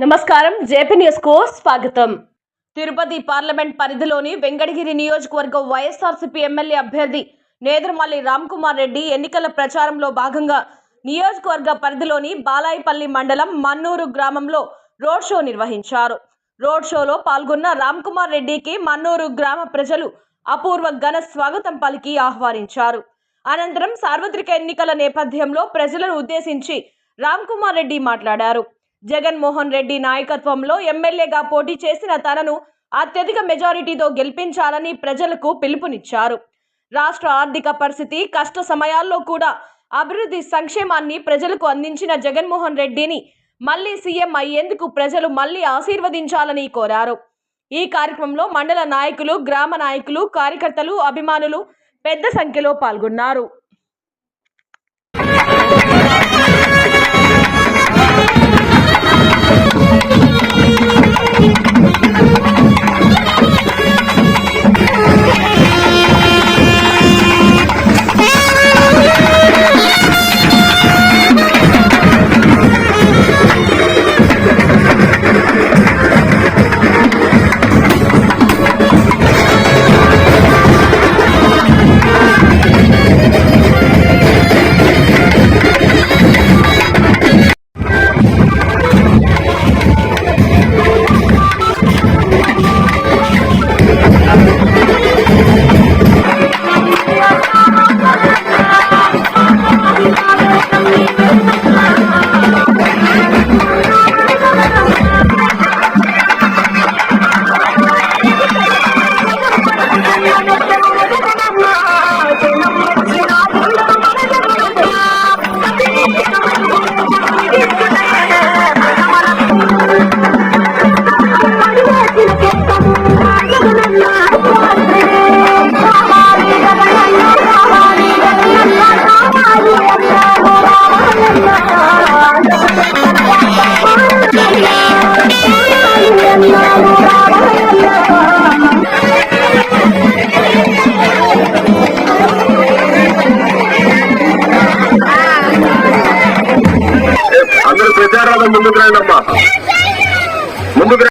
నమస్కారం. జేపీ న్యూస్కు స్వాగతం. తిరుపతి పార్లమెంట్ పరిధిలోని వెంకటగిరి నియోజకవర్గం వైఎస్ఆర్సీపీ ఎమ్మెల్యే అభ్యర్థి నేదురుమల్లి రామ్కుమార్ రెడ్డి ఎన్నికల ప్రచారంలో భాగంగా నియోజకవర్గ పరిధిలోని బాలాయిపల్లి మండలం మన్నూరు గ్రామంలో రోడ్ షో నిర్వహించారు. రోడ్ షోలో పాల్గొన్న రామ్కుమార్ రెడ్డికి మన్నూరు గ్రామ ప్రజలు అపూర్వ ఘన స్వాగతం పలికి ఆహ్వానించారు. అనంతరం సార్వత్రిక ఎన్నికల నేపథ్యంలో ప్రజలను ఉద్దేశించి రామ్కుమార్ రెడ్డి మాట్లాడారు. జగన్మోహన్ రెడ్డి నాయకత్వంలో ఎమ్మెల్యేగా పోటీ చేసిన తనను అత్యధిక మెజారిటీతో గెలిపించాలని ప్రజలకు పిలుపునిచ్చారు. రాష్ట్ర ఆర్థిక పరిస్థితి కష్ట సమయాల్లో కూడా అభివృద్ధి సంక్షేమాన్ని ప్రజలకు అందించిన జగన్మోహన్ రెడ్డిని మళ్ళీ సీఎం అయ్యేందుకు ప్రజలు మళ్ళీ ఆశీర్వదించాలని కోరారు. ఈ కార్యక్రమంలో మండల నాయకులు గ్రామ నాయకులు కార్యకర్తలు అభిమానులు పెద్ద సంఖ్యలో పాల్గొన్నారు. అందరూ ప్రచారాలు ముందుకు రండి అమ్మా ముందుకు రండి.